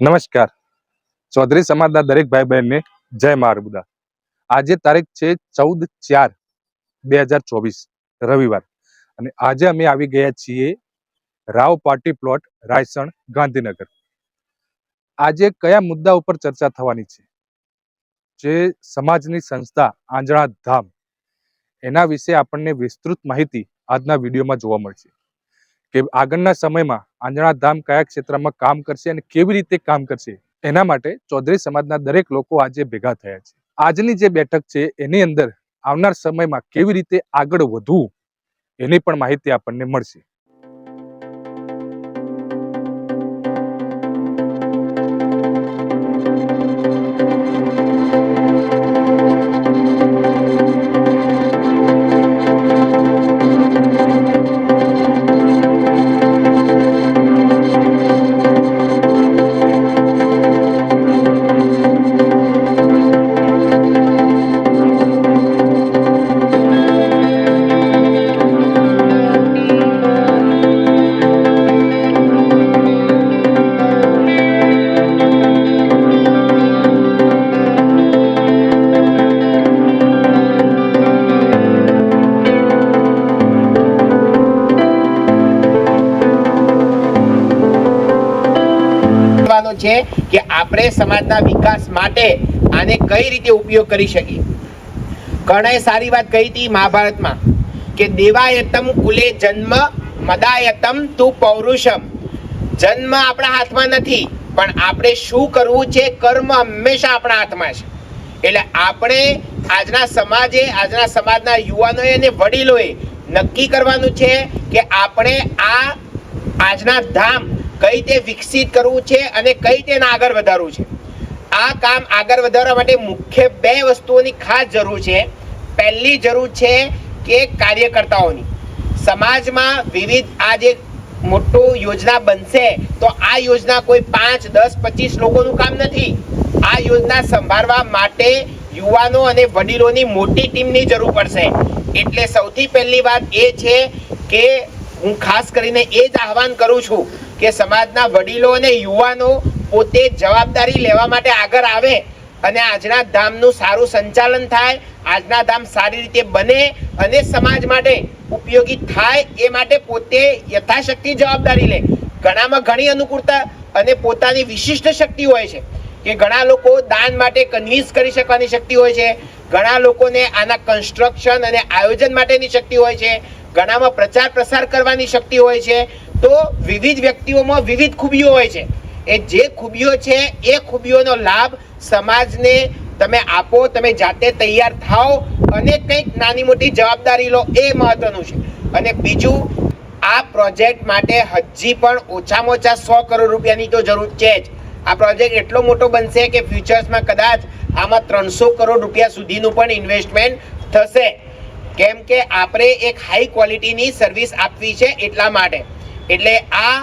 નમસ્કાર. ચૌધરી સમાજના દરેક ભાઈ બહેનને જય મારબુદા આજે તારીખ છે ચૌદ ચાર બે હજાર ચોવીસ, રવિવાર. અને આજે અમે આવી ગયા છીએ રાવ પાર્ટી પ્લોટ રાયસણ ગાંધીનગર. આજે કયા મુદ્દા ઉપર ચર્ચા થવાની છે? જે સમાજની સંસ્થા આંજણા ધામ એના વિશે આપણને વિસ્તૃત માહિતી આજના વિડીયોમાં જોવા મળશે. કે આગળના સમયમાં આંજણા ધામ કયા ક્ષેત્રમાં કામ કરશે અને કેવી રીતે કામ કરશે, એના માટે ચૌધરી સમાજના દરેક લોકો આજે ભેગા થયા છે. આજની જે બેઠક છે, એની અંદર આવનાર સમયમાં કેવી રીતે આગળ વધવું, એની પણ માહિતી આપણને મળશે. છે કે આપણે સમાજના વિકાસ માટે આને કઈ રીતે ઉપયોગ કરી શકીએ? કર્ણએ સારી વાત કહી હતી મહાભારતમાં કે દેવાયતમ કુલે જન્મ, મદાયતમ તુ પૌરુષમ. જન્મ આપણા હાથમાં નથી, પણ આપણે શું કરવું છે? કર્મ હંમેશા આપણા હાથમાં છે. એટલે આપણે આજના સમાજે, આજના સમાજના યુવાનોએ અને વડીલોએ નક્કી કરવાનું છે કે આપણે આ આજના ધામ કઈ રીતે વિકસિત કરવું છે અને કઈ રીતે એને આગળ વધારવું છે? આ કામ આગળ વધારવા માટે મુખ્ય બે વસ્તુઓની ખાસ જરૂર છે. પહેલી જરૂર છે કે કાર્યકર્તાઓની. સમાજમાં વિવિધ આ જે મોટું યોજના બનશે, તો આ યોજના કોઈ પાંચ, દસ, પચીસ લોકોનું કામ નથી. આ યોજના સંભાળવા માટે યુવાનો અને વડીલોની મોટી ટીમની જરૂર પડશે. એટલે સૌથી પહેલી વાત એ છે કે હું ખાસ કરીને એ જ આહવાન કરું છું કે સમાજના વડીલો અને યુવાનો પોતે જવાબદારી લેવા માટે આગળ આવે અને આજના ધામનું સારું સંચાલન થાય, આજના ધામ સારી રીતે બને અને સમાજ માટે ઉપયોગી થાય એ માટે પોતે યથાશક્તિ જવાબદારી લે. ઘણામાં ઘણી અનુકૂળતા અને પોતાની વિશિષ્ટ શક્તિ હોય છે કે ઘણા લોકો દાન માટે કન્વિન્સ કરી શકવાની શક્તિ હોય છે, ઘણા લોકોને આના કન્સ્ટ્રક્શન અને આયોજન માટેની શક્તિ હોય છે, ઘણામાં પ્રચાર પ્રસાર કરવાની શક્તિ હોય છે તો વિવિધ વ્યક્તિઓમાં વિવિધ ખૂબીઓ હોય છે. એ જે ખૂબીઓ છે, એ ખૂબીઓનો લાભ સમાજને તમે આપો, તમે જાતે તૈયાર થાઓ અને કંઈક નાની મોટી જવાબદારી લો, એ મહત્વનું છે. અને બીજું, આ પ્રોજેક્ટ માટે હજી પણ ઓછામાં ઓછા સો કરોડ રૂપિયાની તો જરૂર છે જ. આ પ્રોજેક્ટ એટલો મોટો બનશે કે ફ્યુચર્સમાં કદાચ આમાં ત્રણસો કરોડ રૂપિયા સુધીનું પણ ઇન્વેસ્ટમેન્ટ થશે. કેમ કે આપણે એક હાઈ ક્વોલિટીની સર્વિસ આપવી છે એટલા માટે. એટલે આ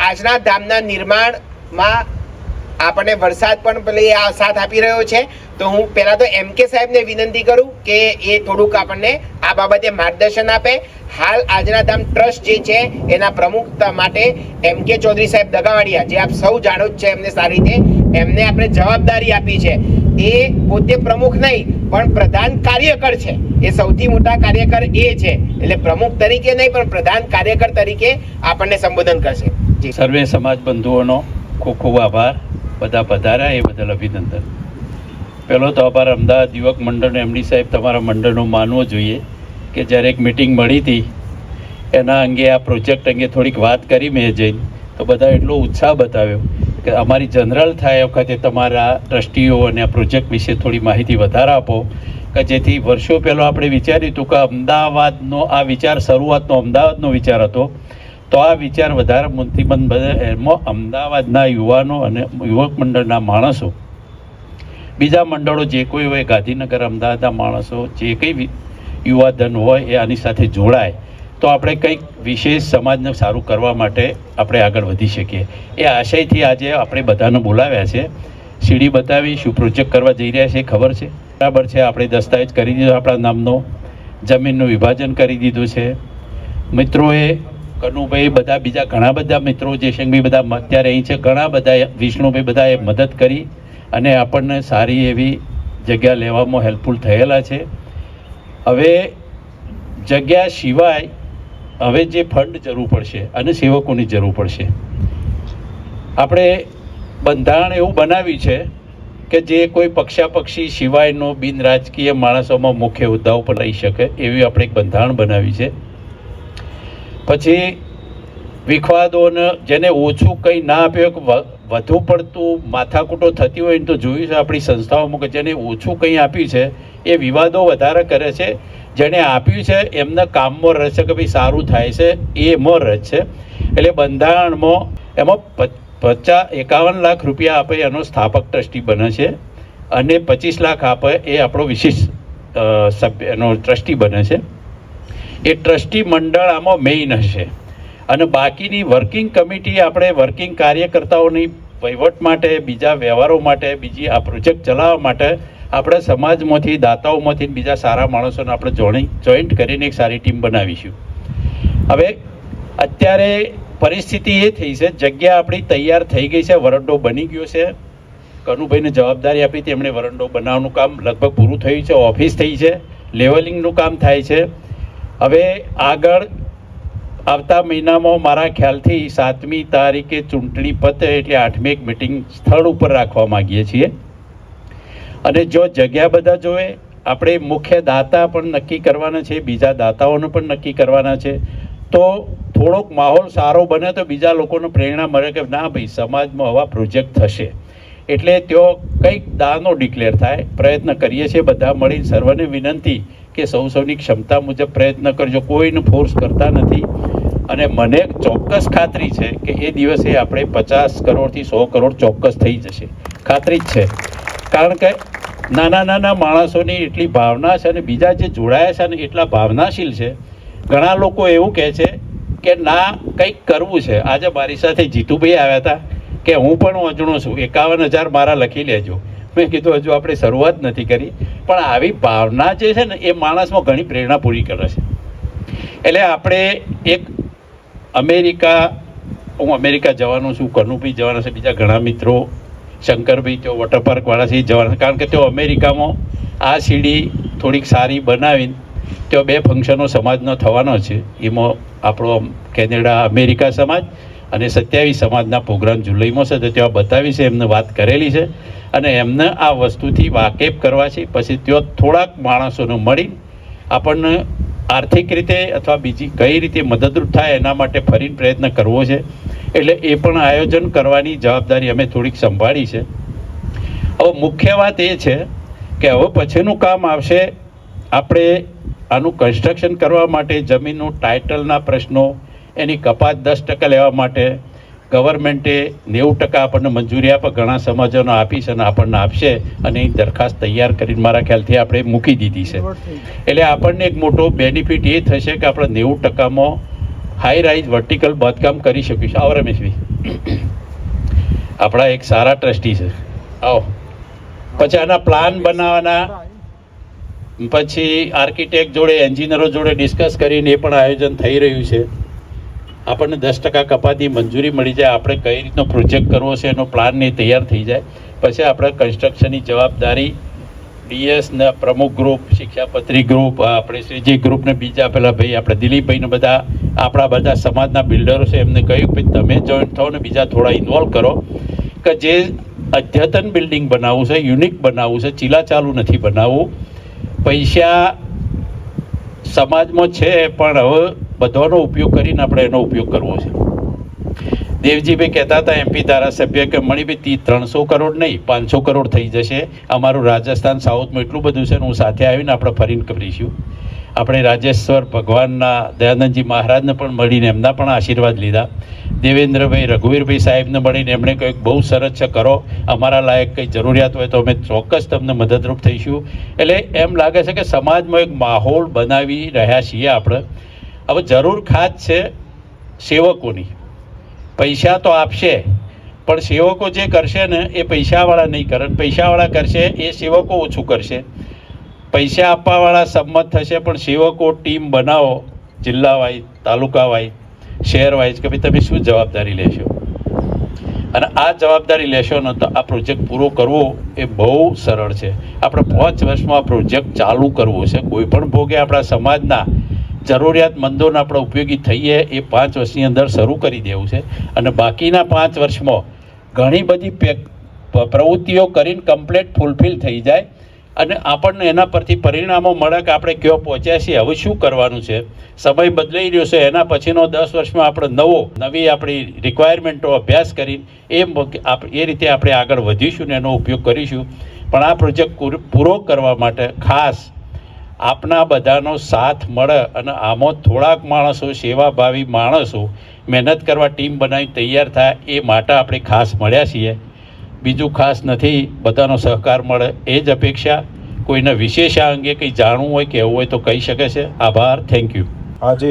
આજના ધામના નિર્માણમાં આપણને વરસાદ પણ પેલી આ સાથ આપી રહ્યો છે, તો હું પહેલાં તો એમ કે સાહેબને વિનંતી કરું કે એ થોડુંક આપણને આ બાબતે માર્ગદર્શન આપે. હાલ આજના ધામ ટ્રસ્ટ જે છે, એના પ્રમુખ માટે એમ કે ચૌધરી સાહેબ દગાવાડિયા, જે આપ સૌ જાણો જ છે એમને સારી રીતે, એમને આપણે જવાબદારી આપી છે. એ પોતે પ્રમુખ નહીં પણ પ્રધાન કાર્યકર છે. એ સૌથી મોટા કાર્યકર એ છે. એટલે પ્રમુખ તરીકે નહીં, પણ પ્રધાન કાર્યકર તરીકે આપણને સંબોધન કરશે. સર્વે સમાજ બંધુઓનો ખૂબ ખૂબ આભાર. બધા પધાર્યા, એ બદલ અભિનંદન. પહેલો તો આભાર અમદાવાદ યુવક મંડળનો એમડી સાહેબ તમારા મંડળનો માનવો જોઈએ કે જ્યારે એક મિટિંગ મળી હતી, એના અંગે આ પ્રોજેક્ટ અંગે થોડીક વાત કરી મેં જઈને, તો બધા એટલો ઉત્સાહ બતાવ્યો કે અમારી જનરલ થાય વખતે તમારા ટ્રસ્ટીઓ અને આ પ્રોજેક્ટ વિશે થોડી માહિતી વધારે આપો, કે જેથી વર્ષો પહેલાં આપણે વિચાર્યું હતું કે અમદાવાદનો આ વિચાર શરૂઆતનો અમદાવાદનો વિચાર હતો, તો આ વિચાર વધારે મૂર્તિમંત બને એમાં અમદાવાદના યુવાનો અને યુવક મંડળના માણસો, બીજા મંડળો જે કોઈ હોય, ગાંધીનગર, અમદાવાદના માણસો, જે કંઈ યુવાધન હોય એ આની સાથે જોડાય. તો આપણે કંઈક વિશેષ સમાજને સારું કરવા માટે આપણે આગળ વધી શકીએ. એ આશયથી આજે આપણે બધાને બોલાવ્યા છે. સીડી બતાવી, શું પ્રોજેક્ટ કરવા જઈ રહ્યા છે, ખબર છે? બરાબર છે, આપણે દસ્તાવેજ કરી દીધો આપણા નામનો. જમીનનું વિભાજન કરી દીધું છે. મિત્રોએ, કનુભાઈ બધા, બીજા ઘણા બધા મિત્રો જયશંકભાઈ બધા અત્યારે અહીં છે. ઘણા બધા વિષ્ણુભાઈ બધાએ મદદ કરી અને આપણને સારી એવી જગ્યા લેવામાં હેલ્પફુલ થયેલા છે. હવે જગ્યા સિવાય હવે જે ફંડ જરૂર પડશે અને સેવકોની જરૂર પડશે. આપણે બંધારણ એવું બનાવ્યું છે કે જે કોઈ પક્ષાપક્ષી સિવાયનો બિન રાજકીય માણસોમાં મુખ્ય હોદ્દાઓ પર રહી શકે એવી આપણે એક બંધારણ બનાવી છે. પછી વિખવાદોને જેને ઓછું કંઈ ના આપ્યું વધુ પડતું માથાકૂટો થતી હોય તો જોયું છે આપણી સંસ્થાઓમાં કે જેને ઓછું કંઈ આપ્યું છે, એ વિવાદો વધારે કરે છે. જેણે આપ્યું છે, એમના કામમાં રસ છે કે ભાઈ સારું થાય છે, એમાં રસ છે. એટલે બંધારણમાં એમાં પચાસ, એકાવન લાખ રૂપિયા આપે એનો સ્થાપક ટ્રસ્ટી બને છે અને પચીસ લાખ આપે એ આપણો વિશિષ્ટ સભ્ય, એનો ટ્રસ્ટી બને છે. એ ટ્રસ્ટી મંડળ આમાં મેઇન હશે. અને બાકીની વર્કિંગ કમિટી આપણે વર્કિંગ કાર્યકર્તાઓની વહીવટ માટે, બીજા વ્યવહારો માટે, બીજી આ પ્રોજેક્ટ ચલાવવા માટે આપણે સમાજમાંથી, દાતાઓમાંથી બીજા સારા માણસોને આપણે જોણી જોઈન્ટ કરીને એક સારી ટીમ બનાવીશું. હવે અત્યારે પરિસ્થિતિ એ થઈ છે, જગ્યા આપણી તૈયાર થઈ ગઈ છે, વરંડો બની ગયો છે. કનુભાઈને જવાબદારી આપી હતી, એમણે વરંડો બનાવવાનું કામ લગભગ પૂરું થયું છે, ઓફિસ થઈ છે, લેવલિંગનું કામ થાય છે. હવે આગળ આવતા મહિનામાં મારા ખ્યાલથી સાતમી તારીખે ચૂંટણી પતે એટલે આઠમી એક મિટિંગ સ્થળ ઉપર રાખવા માંગીએ છીએ. અને જો જગ્યા બધા જોવે, આપણે મુખ્ય દાતા પણ નક્કી કરવાના છે, બીજા દાતાઓને પણ નક્કી કરવાના છે, તો થોડોક માહોલ સારો બને તો બીજા લોકોને પ્રેરણા મળે કે ના ભાઈ, સમાજમાં આવા પ્રોજેક્ટ થશે. એટલે તેઓ કંઈક દાનો ડિક્લેર થાય, પ્રયત્ન કરીએ છીએ બધા મળીને સર્વને વિનંતી કે સૌ સૌની ક્ષમતા મુજબ પ્રયત્ન કરજો. કોઈને ફોર્સ કરતા નથી. અને મને ચોક્કસ ખાતરી છે કે એ દિવસે આપણે પચાસ કરોડથી સો કરોડ ચોક્કસ થઈ જશે. ખાતરી જ છે. કારણ કે નાના નાના માણસોની એટલી ભાવના છે અને બીજા જે જોડાયા છે ને એટલા ભાવનાશીલ છે, ઘણા લોકો એવું કહે છે કે ના, કંઈક કરવું છે. આજે મારી સાથે જીતુભાઈ આવ્યા હતા કે હું પણ અજણો છું. એકાવન હજાર મારા લખી લેજો. મેં કીધું, હજુ આપણે શરૂઆત નથી કરી. પણ આવી ભાવના જે છે ને, એ માણસમાં ઘણી પ્રેરણા પૂરી કરે છે. એટલે આપણે એક અમેરિકા, હું અમેરિકા જવાનું છું કનુભાઈ જવાના છે, બીજા ઘણા મિત્રો શંકરભાઈ તેઓ વોટર છે જવાના કારણ કે તેઓ અમેરિકામાં આ સીડી થોડીક સારી બનાવીને તેઓ બે ફંક્શનો સમાજનો થવાનો છે. એમાં આપણો કેનેડા, અમેરિકા સમાજ અને સત્યાવીસ સમાજના પ્રોગ્રામ જુલાઈમાં છે, તો ત્યાં બતાવી છે, એમને વાત કરેલી છે અને એમને આ વસ્તુથી વાકેફ કરવા છે. પછી ત્યાં થોડાક માણસોને મળી આપણને આર્થિક રીતે અથવા બીજી કઈ રીતે મદદરૂપ થાય એના માટે ફરીને પ્રયત્ન કરવો છે. એટલે એ પણ આયોજન કરવાની જવાબદારી અમે થોડીક સંભાળી છે. હવે મુખ્ય વાત એ છે કે હવે પછીનું કામ આવશે આપણે આનું કન્સ્ટ્રક્શન કરવા માટે જમીનનું ટાઇટલના પ્રશ્નો એની કપાત દસ ટકા લેવા માટે ગવર્મેન્ટે નેવું ટકા આપણને મંજૂરી આપે, ઘણા સમાજોને આપીશ અને આપણને આપશે અને એ દરખાસ્ત તૈયાર કરીને મારા ખ્યાલથી આપણે મૂકી દીધી છે. એટલે આપણને એક મોટો બેનિફિટ એ થશે કે આપણે નેવું ટકામાં હાઈ રાઇઝ વર્ટિકલ બાંધકામ કરી શકીશું. આવો રમેશભાઈ. આપણા એક સારા ટ્રસ્ટી છે. આવો. પછી આના પ્લાન બનાવવાના. પછી આર્કિટેક્ટ જોડે એન્જિનિયરો જોડે ડિસ્કસ કરીને એ પણ આયોજન થઈ રહ્યું છે. આપણને દસ ટકા કપાતી મંજૂરી મળી જાય, આપણે કઈ રીતનો પ્રોજેક્ટ કરવો છે એનો પ્લાન ને તૈયાર થઈ જાય. પછી આપણે કન્સ્ટ્રક્શનની જવાબદારી ડીએસના પ્રમુખ ગ્રુપ શિક્ષાપત્રી ગ્રુપ આપણે શ્રીજી ગ્રુપને બીજા પેલા ભાઈ, આપણે દિલીપભાઈને બધા, આપણા બધા સમાજના બિલ્ડરો છે, એમને કહ્યું કે તમે જોઈન્ટ થાઓ ને બીજા થોડા ઇન્વોલ્વ કરો. કે જે અદ્યતન બિલ્ડિંગ બનાવવું છે યુનિક બનાવવું છે, ચીલા ચાલુ નથી બનાવવું. પૈસા સમાજમાં છે, પણ હવે બધાનો ઉપયોગ કરીને આપણે એનો ઉપયોગ કરવો છે. દેવજીભાઈ કહેતા હતા એમપી ધારાસભ્ય કે, મણિભાઈ, તી ત્રણસો કરોડ નહીં, પાંચસો કરોડ થઈ જશે. અમારું રાજસ્થાન સાઉથમાં એટલું બધું છે હું સાથે આવીને આપણે ફરીને કરીશું. આપણે રાજેશ્વર ભગવાનના, દયાનંદજી મહારાજને પણ મળીને એમના પણ આશીર્વાદ લીધા. દેવેન્દ્રભાઈ રઘુવીરભાઈ સાહેબને મળીને એમણે કહ્યું, બહુ સરસ છે, કરો. અમારા લાયક કંઈ જરૂરિયાત હોય તો અમે ચોક્કસ તમને મદદરૂપ થઈશું. એટલે એમ લાગે છે કે સમાજમાં એક માહોલ બનાવી રહ્યા છીએ આપણે. હવે જરૂર ખાસ છે સેવકોની. પૈસા તો આપશે, પણ સેવકો જે કરશે ને એ પૈસાવાળા નહીં કરે. પૈસાવાળા કરશે એ સેવકો ઓછું કરશે. પૈસા આપવાવાળા સંમત થશે, પણ સેવકો ટીમ બનાવો જિલ્લા વાઇઝ તાલુકા વાઇઝ શહેર વાઇઝ કે ભાઈ તમે શું જવાબદારી લેશો? અને આ જવાબદારી લેશો ને તો આ પ્રોજેક્ટ પૂરો કરવો એ બહુ સરળ છે. આપણે પાંચ વર્ષમાં આ પ્રોજેક્ટ ચાલુ કરવો છે. કોઈ પણ ભોગે આપણા સમાજના જરૂરિયાતમંદોને આપણે ઉપયોગી થઈએ એ પાંચ વર્ષની અંદર શરૂ કરી દેવું છે. અને બાકીના પાંચ વર્ષમાં ઘણી બધી પ્રવૃત્તિઓ કરીને કમ્પ્લીટ ફૂલફિલ થઈ જાય. અને આપણને એના પરથી પરિણામો મળે કે આપણે કયો પહોંચ્યા છીએ. હવે શું કરવાનું છે? સમય બદલાઈ રહ્યો છે. એના પછીનો દસ વર્ષમાં આપણે નવો, નવી આપણી રિક્વાયરમેન્ટો અભ્યાસ કરી એ એ રીતે આપણે આગળ વધીશું ને એનો ઉપયોગ કરીશું. પણ આ પ્રોજેક્ટ પૂર- કરવા માટે ખાસ આપના બધાનો સાથ મળે અને આમાં થોડાક માણસો સેવાભાવી માણસો મહેનત કરવા ટીમ બનાવી તૈયાર થાય એ માટે આપણે ખાસ મળ્યા છીએ. બીજું ખાસ નથી, બધાનો સહકાર મળે એ જ અપેક્ષા. કોઈને વિશેષ આ અંગે કંઈ જાણવું હોય, કહેવું હોય તો કહી શકે છે. આભાર થેન્ક યુ આજે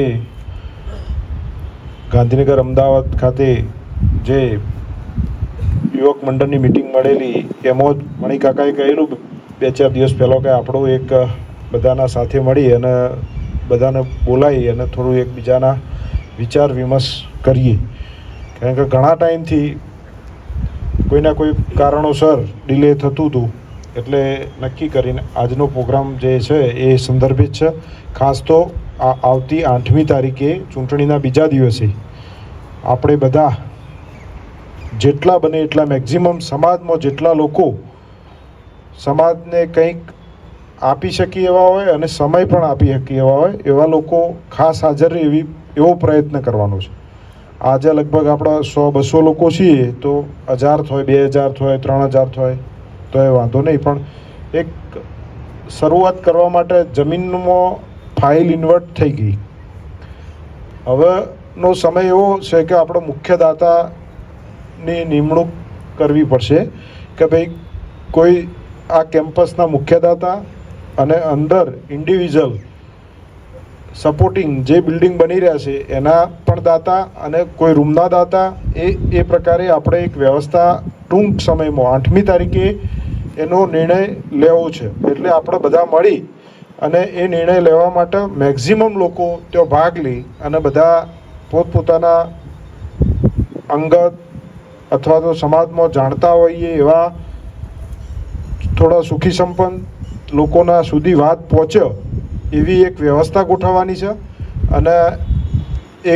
ગાંધીનગર અમદાવાદ ખાતે જે યુવક મંડળની મિટિંગ મળેલી, એમાં જ મણિકાકાએ કહેલું, બે ચાર દિવસ પહેલાં કે આપણું એક બધાના સાથે મળી અને બધાને બોલાવી અને થોડું એકબીજાના વિચાર વિમર્શ કરીએ. કારણ કે ઘણા ટાઈમથી કોઈના કોઈ કારણોસર ડિલે થતું હતું. એટલે નક્કી કરીને આજનો પ્રોગ્રામ જે છે એ સંદર્ભિત છે. ખાસ તો આ આવતી આઠમી તારીખે ચૂંટણીના બીજા દિવસે આપણે બધા જેટલા બને એટલા મેક્ઝિમમ સમાજમાં જેટલા લોકો સમાજને કંઈક આપી શકીએ એવા હોય અને સમય પણ આપી શકીએ એવા હોય, એવા લોકો ખાસ હાજર એવી, એવો પ્રયત્ન કરવાનો છે. આજે લગભગ આપણા સો બસો લોકો છીએ તો હજાર થાય, બે હજાર થાય, ત્રણ હજાર થાય તો એ વાંધો નહીં. પણ એક શરૂઆત કરવા માટે જમીનમાં ફાઇલ ઇન્વર્ટ થઈ ગઈ. હવેનો સમય એવો છે કે આપણે મુખ્ય દાતાની નિમણૂક કરવી પડશે કે ભાઈ કોઈ આ કેમ્પસના મુખ્ય દાતા અને અંદર ઇન્ડિવિઝ્યુઅલ સપોર્ટિંગ જે બિલ્ડિંગ બની રહ્યા છે, એના પણ દાતા અને કોઈ રૂમના દાતા, એ એ પ્રકારે આપણે એક વ્યવસ્થા ટૂંક સમયમાં, આઠમી તારીખે એનો નિર્ણય લેવો છે. એટલે આપણે બધા મળી અને એ નિર્ણય લેવા માટે મેક્ઝિમમ લોકો ત્યાં ભાગ લે અને બધા પોતપોતાના અંગત અથવા તો સમાજમાં જાણતા હોઈએ એવા થોડા સુખી સંપન્ન લોકોના સુધી વાત પહોંચે એવી એક વ્યવસ્થા ગોઠવવાની છે અને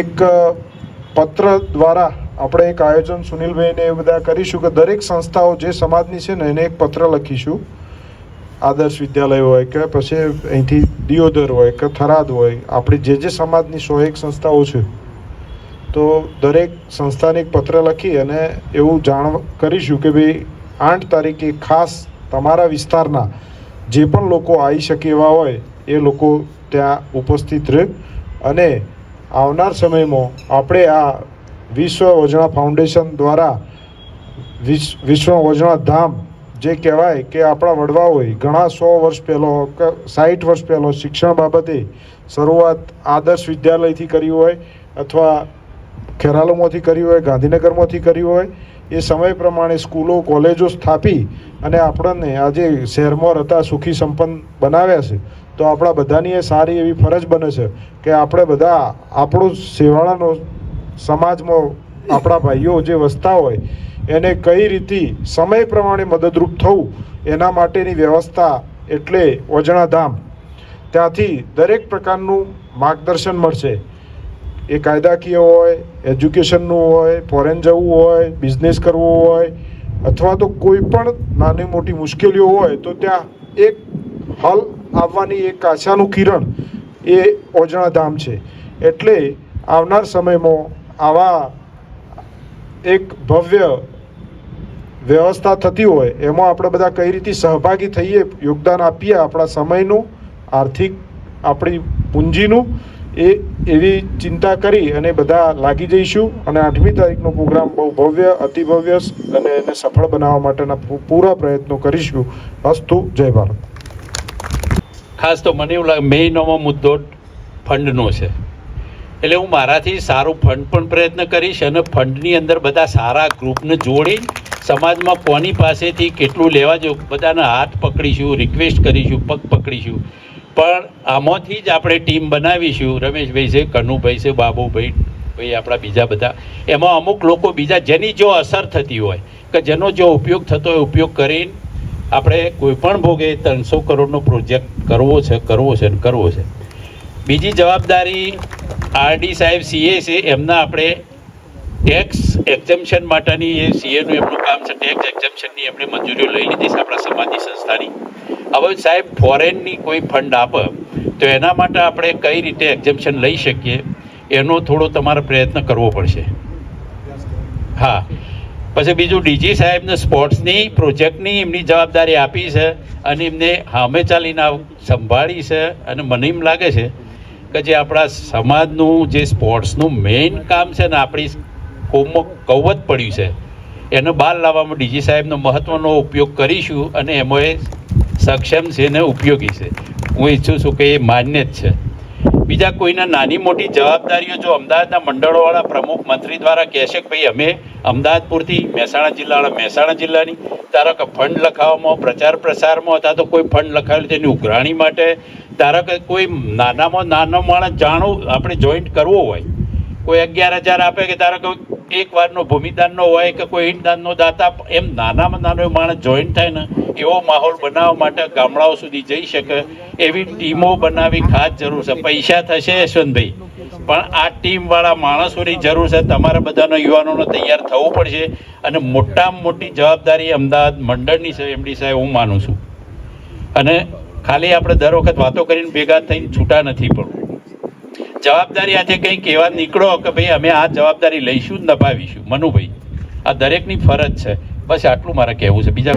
એક પત્ર દ્વારા આપણે એક આયોજન સુનિલભાઈને એ બધા કરીશું કે દરેક સંસ્થાઓ જે સમાજની છે ને એને એક પત્ર લખીશું. આદર્શ વિદ્યાલય હોય કે પછી અહીંથી દિયોદર હોય કે થરાદ હોય, આપણી જે જે સમાજની સો એક સંસ્થાઓ છે, તો દરેક સંસ્થાને એક પત્ર લખી અને એવું જાણ કરીશું કે ભાઈ આઠ તારીખે ખાસ તમારા વિસ્તારના જે પણ લોકો આવી શકે એવા હોય, એ લોકો ત્યાં ઉપસ્થિત રહે અને આવનાર સમયમાં આપણે આ વિશ્વ વજણા ફાઉન્ડેશન દ્વારા વિશ્વ વજણા ધામ જે કહેવાય કે આપણા વડવાઓએ ઘણા સો વર્ષ પહેલો સાઠ વર્ષ પહેલો શિક્ષણ બાબતે શરૂઆત આદર્શ વિદ્યાલયથી કરી હોય અથવા ખેરાલુમાંથી કરી હોય, ગાંધીનગરમાંથી કરી હોય, એ સમય પ્રમાણે સ્કૂલો, કોલેજો સ્થાપી અને આપણને આજે શહેરમાં રહેતા સુખી સંપન્ન બનાવ્યા છે, તો આપણા બધાની એ સારી એવી ફરજ બને છે કે આપણે બધા આપણું સેવાળાનો સમાજમાં આપણા ભાઈઓ જે વસતા હોય, એને કઈ રીતે સમય પ્રમાણે મદદરૂપ થવું, એના માટેની વ્યવસ્થા એટલે વજણાધામ ત્યાંથી દરેક પ્રકારનું માર્ગદર્શન મળશે. એ કાયદાકીય હોય, એજ્યુકેશનનું હોય ફોરેન જવું હોય બિઝનેસ કરવો હોય, અથવા તો કોઈ પણ નાની મોટી મુશ્કેલીઓ હોય, તો ત્યાં એક હલ આવવાની એક આશાનું કિરણ એ ઓજણાધામ છે. એટલે આવનાર સમયમાં આવા એક ભવ્ય વ્યવસ્થા થતી હોય, એમાં આપણે બધા કઈ રીતે સહભાગી થઈએ, યોગદાન આપીએ આપણા સમયનું, આર્થિક આપણી પૂંજીનું એ એવી ચિંતા કરી અને બધા લાગી જઈશું અને આઠમી તારીખનો પ્રોગ્રામ બહુ ભવ્ય, અતિભવ્ય અને એને સફળ બનાવવા માટેના પૂરા પ્રયત્નો કરીશું. અસ્તુ, જય ભારત. ખાસ તો મને એવું લાગે મેઇનોમાં મુદ્દો ફંડનો છે. એટલે હું મારાથી સારું ફંડ પણ પ્રયત્ન કરીશ અને ફંડની અંદર બધા સારા ગ્રુપને જોડી સમાજમાં કોની પાસેથી કેટલું લેવા જો બધાના હાથ પકડીશું, રિક્વેસ્ટ કરીશું, પગ પકડીશું. પણ આમાંથી જ આપણે ટીમ બનાવીશું. રમેશભાઈ છે, કનુભાઈ છે, બાબુભાઈ, ભાઈ આપણા બીજા બધા. એમાં અમુક લોકો બીજા જેની જો અસર થતી હોય, કે જેનો જો ઉપયોગ થતો હોય, ઉપયોગ કરીને આપણે કોઈપણ ભોગે ત્રણસો કરોડનો પ્રોજેક્ટ કરવો છે કરવો છે ને કરવો છે. બીજી જવાબદારી આરડી સાહેબ સીએ છે. એમના આપણે ટેક્સ એક્ઝમ્પશન માટેની એ સીએનું એમનું કામ છે. ટેક્સ એક્ઝમ્પશનની એમણે મંજૂરીઓ લઈ લીધી છે આપણા સમાજની સંસ્થાની. હવે સાહેબ ફોરેનની કોઈ ફંડ આપે, તો એના માટે આપણે કઈ રીતે એક્ઝેપ્શન લઈ શકીએ? એનો થોડો તમારે પ્રયત્ન કરવો પડશે. હા. પછી બીજું, ડીજી સાહેબને સ્પોર્ટ્સની પ્રોજેક્ટની એમની જવાબદારી આપી છે અને એમને હામે ચાલીને સંભાળી છે અને મને એમ લાગે છે કે જે આપણા સમાજનું જે સ્પોર્ટ્સનું મેઇન કામ છે ને આપણી કોમમાં કવત પડ્યું છે, એને બહાર લાવવામાં ડીજી સાહેબનો મહત્ત્વનો ઉપયોગ કરીશું અને એમાં સક્ષમ છે ને ઉપયોગી છે. હું ઈચ્છું છું કે એ માન્ય જ છે. બીજા કોઈના નાની મોટી જવાબદારીઓ જો અમદાવાદના મંડળોવાળા પ્રમુખ મંત્રી દ્વારા કહેશે કે ભાઈ, અમે અમદાવાદ પૂરતી મહેસાણા જિલ્લાવાળા મહેસાણા જિલ્લાની ધારો કે ફંડ લખાવવામાં, પ્રચાર પ્રસારમાં અથવા તો કોઈ ફંડ લખાવેલું તેની ઉઘરાણી માટે ધારો કે કોઈ નાનામાં નાનો માણસ જાણવું આપણે જોઈન્ટ કરવો હોય, કોઈ અગિયાર હજાર આપે કે ધારો કે એક વારનો ભૂમિદાનનો હોય કે કોઈ ઈંટદાનનો દાતા, એમ નાનામાં નાનો માણસ જોઈન્ટ થાય ને એવો માહોલ બનાવવા માટે ગામડાઓ સુધી જઈ શકે, એવી ટીમો બનાવી ખાસ જરૂર છે. પૈસા થશે યશવંતભાઈ. પણ આ ટીમવાળા માણસોની જરૂર છે. તમારે બધાના યુવાનોને તૈયાર થવું પડશે અને મોટામાં મોટી જવાબદારી અમદાવાદ મંડળની છે એમડી સાહેબ, હું માનું છું. અને ખાલી આપણે દર વખત વાતો કરીને ભેગા થઈને છૂટા નથી પડવું. જવાબદારી આજે કંઈ કહેવા નીકળો કે ભાઈ અમે આ જવાબદારી લઈશું જ, નભાવીશું. મનુભાઈ, આ દરેકની ફરજ છે. બસ આટલું મારે કહેવું છે. બીજા